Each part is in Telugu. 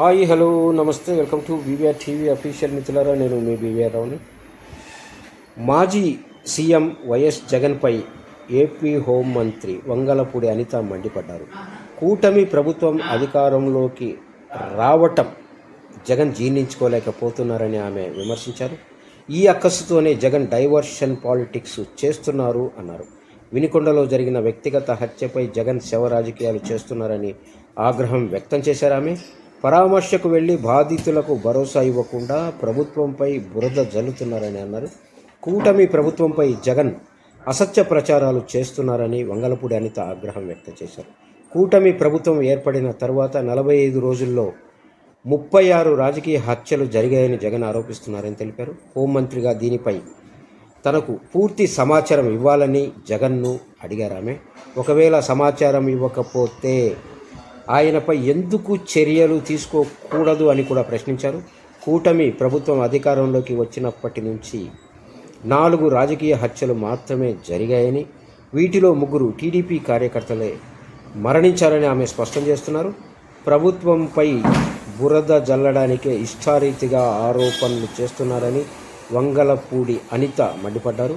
హాయ్ హలో నమస్తే welcome to BVR TV official మిత్రులారా నేను మీ బీవీఆర్ రావుని మాజీ సీఎం వైఎస్ జగన్పై ఏపీ హోంమంత్రి వంగలపూడి అనిత మండిపడ్డారు. కూటమి ప్రభుత్వం అధికారంలోకి రావటం జగన్ జీర్ణించుకోలేకపోతున్నారని ఆమె విమర్శించారు. ఈ అక్కసుతోనే జగన్ డైవర్షన్ పాలిటిక్స్ చేస్తున్నారు అన్నారు. వినికొండలో జరిగిన వ్యక్తిగత హత్యపై జగన్ శవ రాజకీయాలు చేస్తున్నారని ఆగ్రహం వ్యక్తం చేశారు ఆమె. పరామర్శకు వెళ్ళి బాధితులకు భరోసా ఇవ్వకుండా ప్రభుత్వంపై బురద జల్లుతున్నారని అన్నారు. కూటమి ప్రభుత్వంపై జగన్ అసత్య ప్రచారాలు చేస్తున్నారని వంగలపూడి అనిత ఆగ్రహం వ్యక్తం చేశారు. కూటమి ప్రభుత్వం ఏర్పడిన తర్వాత నలభై ఐదు రోజుల్లో ముప్పై ఆరు రాజకీయ హత్యలు జరిగాయని జగన్ ఆరోపిస్తున్నారని తెలిపారు. హోంమంత్రిగా దీనిపై తనకు పూర్తి సమాచారం ఇవ్వాలని జగన్ను అడిగారామె ఒకవేళ సమాచారం ఇవ్వకపోతే ఆయనపై ఎందుకు చర్యలు తీసుకోకూడదు అని కూడా ప్రశ్నించారు. కూటమి ప్రభుత్వం అధికారంలోకి వచ్చినప్పటి నుంచి నాలుగు రాజకీయ హత్యలు మాత్రమే జరిగాయని వీటిలో ముగ్గురు టీడీపీ కార్యకర్తలే మరణించారని ఆమె స్పష్టం చేస్తున్నారు. ప్రభుత్వంపై బురద జల్లడానికే ఇష్టారీతిగా ఆరోపణలు చేస్తున్నారని వంగలపూడి అనిత మండిపడ్డారు.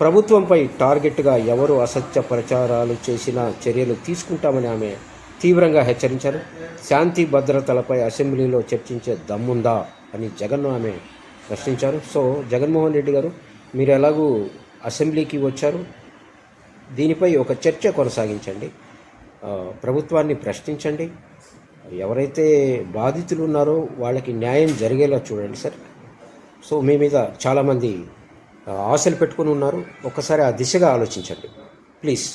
ప్రభుత్వంపై టార్గెట్గా ఎవరు అసత్య ప్రచారాలు చేసినా చర్యలు తీసుకుంటామని ఆమె తీవ్రంగా హెచ్చరించారు. శాంతి భద్రతలపై అసెంబ్లీలో చర్చించే దమ్ముందా అని జగన్ ఆమె ప్రశ్నించారు. సో జగన్మోహన్ రెడ్డి గారు మీరు ఎలాగూ అసెంబ్లీకి వచ్చారు? దీనిపై ఒక చర్చ కొనసాగించండి. ప్రభుత్వాన్ని ప్రశ్నించండి. ఎవరైతే బాధితులు ఉన్నారో వాళ్ళకి న్యాయం జరిగేలా చూడండి సార్. సో మీ మీద చాలామంది ఆశలు పెట్టుకుని ఉన్నారు. ఒక్కసారి ఆ దిశగా ఆలోచించండి. ప్లీజ్.